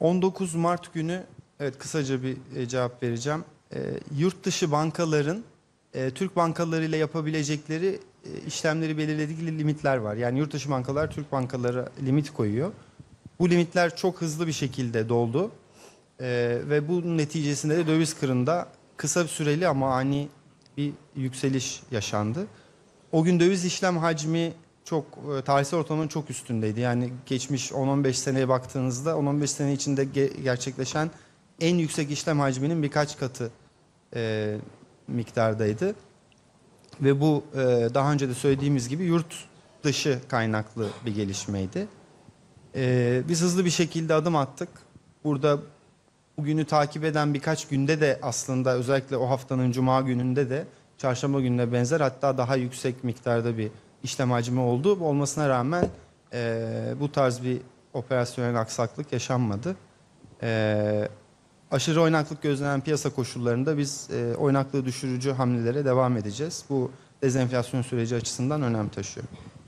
19 Mart günü evet kısaca bir e, cevap vereceğim. E, yurt dışı bankaların e, Türk bankalarıyla yapabilecekleri e, işlemleri belirledikleri limitler var. Yani yurt dışı bankalar Türk bankalara limit koyuyor. Bu limitler çok hızlı bir şekilde doldu. E, ve bunun neticesinde de döviz kırında kısa süreli ama ani bir yükseliş yaşandı. O gün döviz işlem hacmi çok e, tarihsel ortalamanın çok üstündeydi. Yani geçmiş 10-15 seneye baktığınızda 10-15 sene içinde ge- gerçekleşen en yüksek işlem hacminin birkaç katı e, miktardaydı. Ve bu e, daha önce de söylediğimiz gibi yurt dışı kaynaklı bir gelişmeydi. E, biz hızlı bir şekilde adım attık. Burada bugünü takip eden birkaç günde de aslında özellikle o haftanın cuma gününde de çarşamba gününe benzer hatta daha yüksek miktarda bir işlem hacmi oldu. Olmasına rağmen e, bu tarz bir operasyonel aksaklık yaşanmadı. E, aşırı oynaklık gözlenen piyasa koşullarında biz e, oynaklığı düşürücü hamlelere devam edeceğiz. Bu dezenflasyon süreci açısından önem taşıyor.